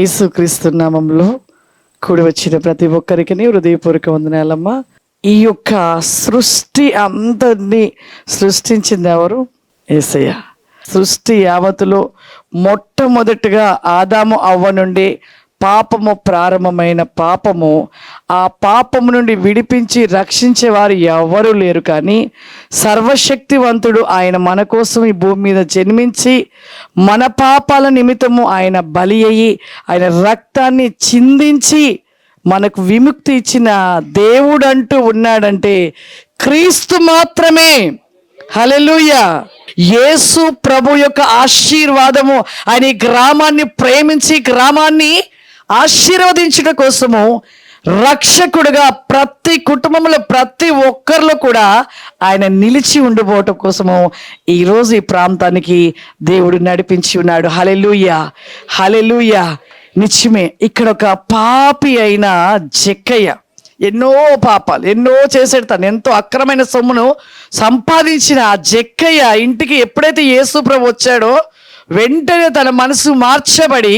యేసుక్రీస్తు నామంలో కూడి వచ్చిన ప్రతి ఒక్కరికి హృదయపూర్వక వందనాలమ్మ. ఈ యొక్క సృష్టి అందరినీ సృష్టించింది ఎవరు? ఏసయ్య. సృష్టి యావత్తులో మొట్టమొదటిగా ఆదాము అవ్వ నుండి పాపము ప్రారంభమైన పాపము ఆ పాపము నుండి విడిపించి రక్షించే వారు లేరు. కానీ సర్వశక్తివంతుడు ఆయన మన కోసం ఈ భూమి మీద జన్మించి మన పాపాల నిమిత్తము ఆయన బలి అయ్యి ఆయన రక్తాన్ని చిందించి మనకు విముక్తి ఇచ్చిన దేవుడు అంటూ ఉన్నాడంటే క్రీస్తు మాత్రమే. హలెలుయ యేసు ప్రభు యొక్క ఆశీర్వాదము ఆయన ఈ గ్రామాన్ని ప్రేమించి గ్రామాన్ని ఆశీర్వదించడం కోసము రక్షకుడుగా ప్రతి కుటుంబంలో ప్రతి ఒక్కరిలో కూడా ఆయన నిలిచి ఉండిపోవటం కోసము ఈరోజు ఈ ప్రాంతానికి దేవుడు నడిపించి ఉన్నాడు. హలెలుయ హలెలుయ నిత్యమే ఇక్కడ ఒక పాపి అయిన జక్కయ్య ఎన్నో పాపాలు ఎన్నో చేసాడు తను ఎంతో అక్రమైన సొమ్మును సంపాదించిన ఆ జక్కయ్య ఇంటికి ఎప్పుడైతే యేసుప్రభు వచ్చాడో వెంటనే తన మనసు మార్చబడి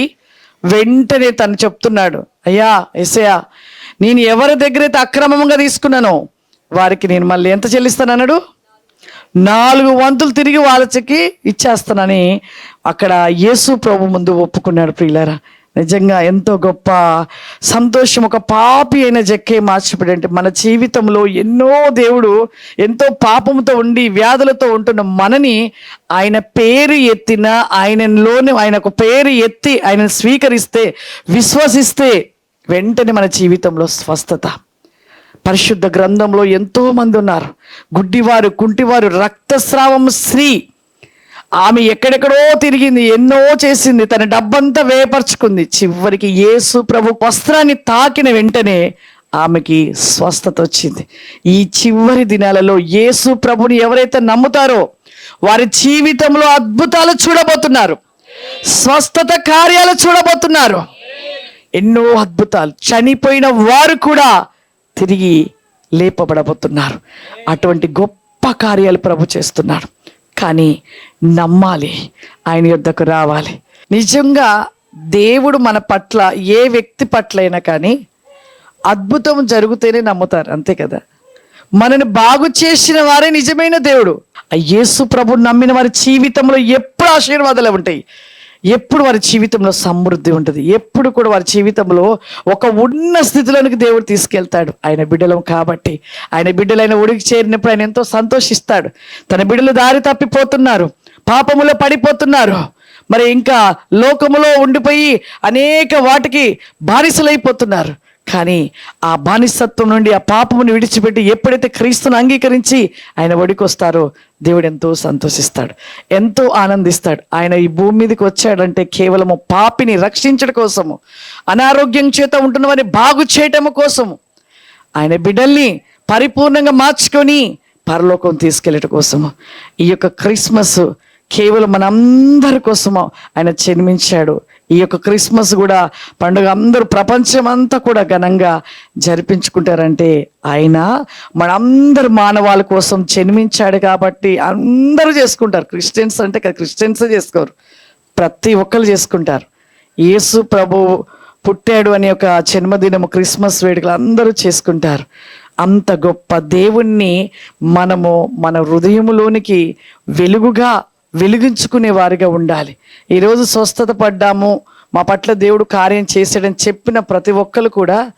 వెంటనే తను చెప్తున్నాడు అయ్యా ఎసయా నేను ఎవరి దగ్గర అయితే అక్రమంగా తీసుకున్నానో వారికి నేను మళ్ళీ ఎంత చెల్లిస్తాను? అన్నాడు. నాలుగు వంతులు తిరిగి వాళ్ళకి ఇచ్చేస్తానని అక్కడ యేసు ప్రభు ముందు ఒప్పుకున్నాడు ప్రియులారా. నిజంగా ఎంతో గొప్ప సంతోషం. ఒక పాపి అయిన జక్కే మార్చిపడి అంటే మన జీవితంలో ఎన్నో దేవుడు ఎంతో పాపంతో ఉండి వ్యాధులతో ఉంటున్న మనని ఆయన పేరు ఎత్తిన ఆయనలోని ఆయన ఒక పేరు ఎత్తి ఆయన స్వీకరిస్తే విశ్వసిస్తే వెంటనే మన జీవితంలో స్వస్థత. పరిశుద్ధ గ్రంథంలో ఎంతో మంది ఉన్నారు. గుడ్డివారు కుంటివారు రక్తస్రావం స్త్రీ. ఆమె ఎక్కడెక్కడో తిరిగింది ఎన్నో చేసింది తన డబ్బంతా వేపరుచుకుంది. చివరికి యేసు ప్రభు వస్త్రాన్ని తాకిన వెంటనే ఆమెకి స్వస్థత వచ్చింది. ఈ చివరి దినాలలో యేసు ప్రభుని ఎవరైతే నమ్ముతారో వారి జీవితంలో అద్భుతాలు చూడబోతున్నారు. స్వస్థత కార్యాలు చూడబోతున్నారు. ఎన్నో అద్భుతాలు. చనిపోయిన వారు కూడా తిరిగి లేపబడబోతున్నారు. అటువంటి గొప్ప కార్యాలు ప్రభు చేస్తున్నాడు కానీ నమ్మాలి. ఆయన యుద్ధకు రావాలి. నిజంగా దేవుడు మన పట్ల ఏ వ్యక్తి పట్ల అయినా కానీ అద్భుతం జరుగుతేనే నమ్ముతారు. అంతే కదా? మనని బాగు చేసిన వారే నిజమైన దేవుడు. ఆ యేసు ప్రభు నమ్మిన వారి జీవితంలో ఎప్పుడు ఆశీర్వాదాలు ఉంటాయి? ఎప్పుడు వారి జీవితంలో సమృద్ధి ఉంటుంది. ఎప్పుడు కూడా వారి జీవితంలో ఒక ఉన్న స్థితిలోనికి దేవుడు తీసుకెళ్తాడు. ఆయన బిడ్డలం కాబట్టి. ఆయన బిడ్డలైన ఉడికి చేరినప్పుడు ఆయన ఎంతో సంతోషిస్తాడు. తన బిడ్డలు దారి తప్పిపోతున్నారు. పాపములో పడిపోతున్నారు. మరి ఇంకా లోకములో ఉండిపోయి అనేక వాటికి బానిసలైపోతున్నారు. కానీ ఆ బానిసత్వం నుండి ఆ పాపమును విడిచిపెట్టి ఎప్పుడైతే క్రీస్తును అంగీకరించి ఆయన ఒడికొస్తారో దేవుడు ఎంతో సంతోషిస్తాడు ఎంతో ఆనందిస్తాడు. ఆయన ఈ భూమి మీదకి వచ్చాడంటే కేవలము పాపిని రక్షించడం కోసము అనారోగ్యం చేత ఉంటున్న వారిని బాగు చేయటము కోసము ఆయన బిడ్డల్ని పరిపూర్ణంగా మార్చుకొని పరలోకం తీసుకెళ్ళటం కోసము. ఈ యొక్క క్రిస్మస్ కేవలం మనందరి కోసము ఆయన జన్మించాడు. ఈ యొక్క క్రిస్మస్ కూడా పండుగ అందరూ ప్రపంచం అంతా కూడా ఘనంగా జరిపించుకుంటారంటే ఆయన మనందరు మానవాళి కోసం జన్మించాడు కాబట్టి అందరూ చేసుకుంటారు. క్రిస్టియన్స్ అంటే క్రిస్టియన్సే చేసుకోరు. ప్రతి ఒక్కరు చేసుకుంటారు. యేసు ప్రభు పుట్టాడు అనే ఒక జన్మదినము క్రిస్మస్ వేడుకలు అందరూ చేసుకుంటారు. అంత గొప్ప దేవుణ్ణి మనము మన హృదయములోనికి వెలుగుగా వెలిగించుకునే వారిగా ఉండాలి. ఈరోజు స్వస్థత పడ్డాము. మా పట్ల దేవుడు కార్యం చేశాడని చెప్పిన ప్రతి ఒక్కరు కూడా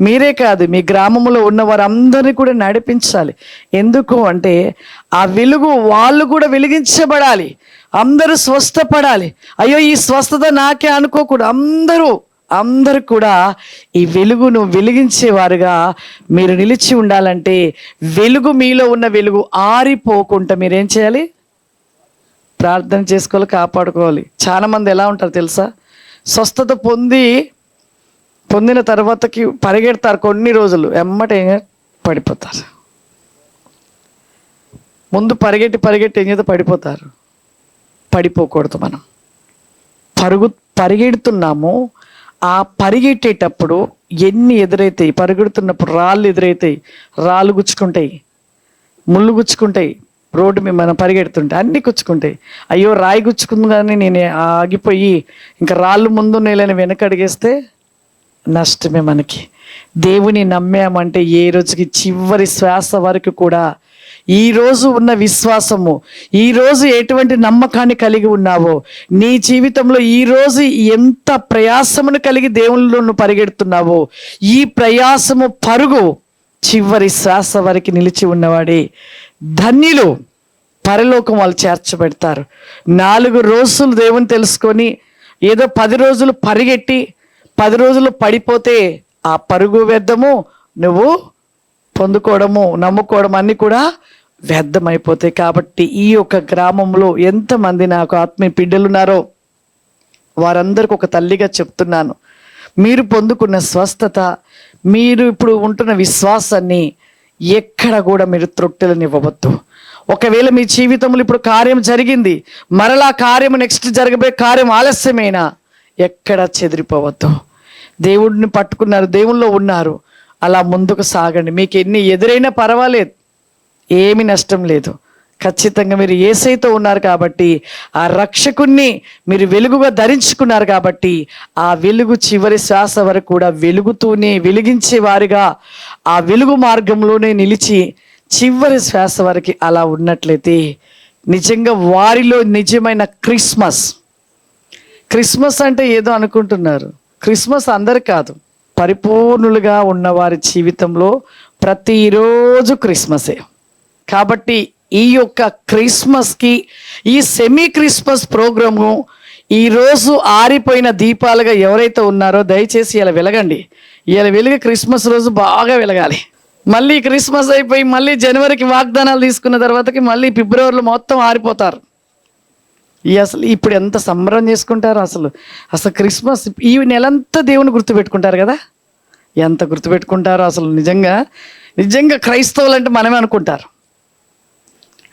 మీరే కాదు మీ గ్రామంలో ఉన్న వారందరినీ కూడా నడిపించాలి. ఎందుకు అంటే ఆ వెలుగు వాళ్ళు కూడా వెలిగించబడాలి. అందరూ స్వస్థపడాలి. అయ్యో ఈ స్వస్థత నాకే అనుకోకూడదు. అందరూ అందరూ కూడా ఈ వెలుగును వెలిగించేవారుగా మీరు నిలిచి ఉండాలంటే వెలుగు మీలో ఉన్న వెలుగు ఆరిపోకుండా మీరేం చేయాలి? ప్రార్థన చేసుకోవాలి కాపాడుకోవాలి. చాలా మంది ఎలా ఉంటారు తెలుసా? స్వస్థత పొంది పొందిన తర్వాతకి పరిగెడతారు కొన్ని రోజులు. ఎమ్మట పడిపోతారు. ముందు పరిగెట్టి పరిగెట్టి ఏం చేత పడిపోతారు. పడిపోకూడదు మనం. పరుగు పరిగెడుతున్నాము. ఆ పరిగెట్టేటప్పుడు ఎన్ని ఎదురైతాయి? పరిగెడుతున్నప్పుడు రాళ్ళు ఎదురైతాయి. రాళ్ళు గుచ్చుకుంటాయి. ముళ్ళు గుచ్చుకుంటాయి. రోడ్డు మీద మనం పరిగెడుతుంటే అన్నీ గుచ్చుకుంటాయి. అయ్యో రాయి గుచ్చుకుంది కానీ నేను ఆగిపోయి ఇంకా రాళ్ళు ముందు నేలని వెనకడిగేస్తే నష్టమే మనకి. దేవుని నమ్మామంటే ఏ రోజుకి చివరి శ్వాస వరకు కూడా ఈ రోజు ఉన్న విశ్వాసము ఈరోజు ఎటువంటి నమ్మకాన్ని కలిగి ఉన్నావో నీ జీవితంలో ఈరోజు ఎంత ప్రయాసమును కలిగి దేవుళ్ళు నువ్వు పరిగెడుతున్నావో ఈ ప్రయాసము పరుగు చివరి శ్వాస వరకు నిలిచి ఉన్నవాడే ధన్యులు పరలోకం వాళ్ళు చేర్చబెడతారు. నాలుగు రోజులు దేవుని తెలుసుకొని ఏదో పది రోజులు పరిగెట్టి పది రోజులు పడిపోతే ఆ పరుగు వ్యర్థము నువ్వు పొందుకోవడము నమ్ముకోవడం అన్నీ కూడా వ్యర్థమైపోతాయి. కాబట్టి ఈ యొక్క గ్రామంలో ఎంతమంది నాకు ఆత్మీయ బిడ్డలున్నారో వారందరికి ఒక తల్లిగా చెప్తున్నాను. మీరు పొందుకున్న స్వస్థత మీరు ఇప్పుడు ఉంటున్న విశ్వాసాన్ని ఎక్కడ కూడా మీరు త్రొట్టెలనివ్వవద్దు. ఒకవేళ మీ జీవితంలో ఇప్పుడు కార్యం జరిగింది మరలా కార్యం నెక్స్ట్ జరగబోయే కార్యం ఆలస్యమైనా ఎక్కడ చెదిరిపోవద్దు. దేవుడిని పట్టుకున్నారు దేవుల్లో ఉన్నారు. అలా ముందుకు సాగండి. మీకు ఎన్ని ఎదురైనా పర్వాలేదు. ఏమి నష్టం లేదు. ఖచ్చితంగా మీరు ఏసైతో ఉన్నారు కాబట్టి ఆ రక్షకుణ్ణి మీరు వెలుగుగా ధరించుకున్నారు కాబట్టి ఆ వెలుగు చివరి శ్వాస వరకు కూడా వెలుగుతూనే వెలిగించే వారిగా ఆ వెలుగు మార్గంలోనే నిలిచి చివరి శ్వాస వరకు అలా ఉన్నట్లయితే నిజంగా వారిలో నిజమైన క్రిస్మస్. క్రిస్మస్ అంటే ఏదో అనుకుంటున్నారు. క్రిస్మస్ అందరు కాదు. పరిపూర్ణులుగా ఉన్నవారి జీవితంలో ప్రతిరోజు క్రిస్మసే. కాబట్టి ఈ యొక్క క్రిస్మస్కి ఈ సెమీ క్రిస్మస్ ప్రోగ్రాము ఈరోజు ఆరిపోయిన దీపాలుగా ఎవరైతే ఉన్నారో దయచేసి ఇలా వెలగండి. ఇలా వెలుగు క్రిస్మస్ రోజు బాగా వెలగాలి. మళ్ళీ క్రిస్మస్ అయిపోయి మళ్ళీ జనవరికి వాగ్దానాలు తీసుకున్న తర్వాతకి మళ్ళీ ఫిబ్రవరిలో మొత్తం ఆరిపోతారు. ఈ అసలు ఇప్పుడు ఎంత సంబరం చేసుకుంటారు అసలు. అసలు క్రిస్మస్ ఈ నెలంతా దేవుని గుర్తుపెట్టుకుంటారు కదా? ఎంత గుర్తుపెట్టుకుంటారో అసలు నిజంగా నిజంగా క్రైస్తవులు అంటే మనమే అనుకుంటారు.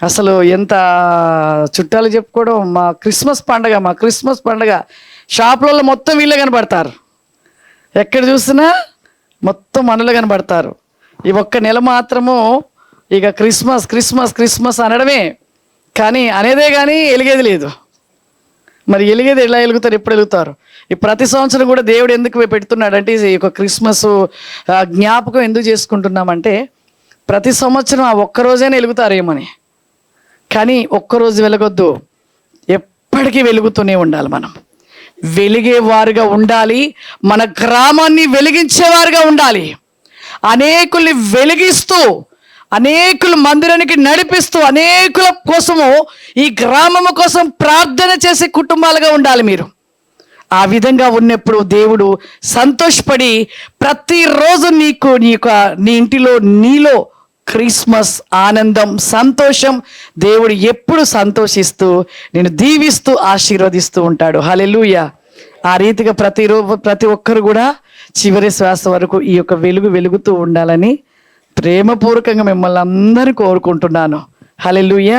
అసలు ఎంత చుట్టాలు చెప్పుకోవడం మా క్రిస్మస్ పండగ మా క్రిస్మస్ పండగ. షాపులలో మొత్తం వీళ్ళే కనబడతారు. ఎక్కడ చూసినా మొత్తం మనలో కనబడతారు. ఈ ఒక్క నెల మాత్రము ఇక క్రిస్మస్ క్రిస్మస్ క్రిస్మస్ అనడమే. కానీ అనేదే కానీ ఎలిగేది లేదు. మరి ఎలిగేది ఎలా వెలుగుతారు ఎప్పుడు వెలుగుతారు ఈ ప్రతి సంవత్సరం కూడా దేవుడు ఎందుకు పెడుతున్నాడంటే ఈ యొక్క క్రిస్మస్ ఆ, జ్ఞాపకం ఎందుకు చేసుకుంటున్నామంటే ప్రతి సంవత్సరం ఆ ఒక్క రోజైనా అని కానీ ఒక్కరోజు వెలగొద్దు. ఎప్పటికీ వెలుగుతూనే ఉండాలి మనం. వెలిగేవారుగా ఉండాలి. మన గ్రామాన్ని వెలిగించేవారుగా ఉండాలి. అనేకుల్ని వెలిగిస్తూ అనేకుల మందిరానికి నడిపిస్తూ అనేకుల కోసము ఈ గ్రామము కోసం ప్రార్థన చేసే కుటుంబాలుగా ఉండాలి మీరు. ఆ విధంగా ఉన్నప్పుడు దేవుడు సంతోషపడి ప్రతిరోజు నీకు నీ యొక్క నీ ఇంటిలో నీలో క్రిస్మస్ ఆనందం సంతోషం దేవుడు ఎప్పుడు సంతోషిస్తూ నేను దీవిస్తూ ఆశీర్వదిస్తూ ఉంటాడు. హలెలుయ ఆ రీతిగా ప్రతిరోజు ప్రతి ఒక్కరు కూడా చివరి శ్వాస వరకు ఈ యొక్క వెలుగు వెలుగుతూ ఉండాలని ప్రేమపూర్వకంగా మిమ్మల్ని అందరూ కోరుకుంటున్నాను. హలెలూయ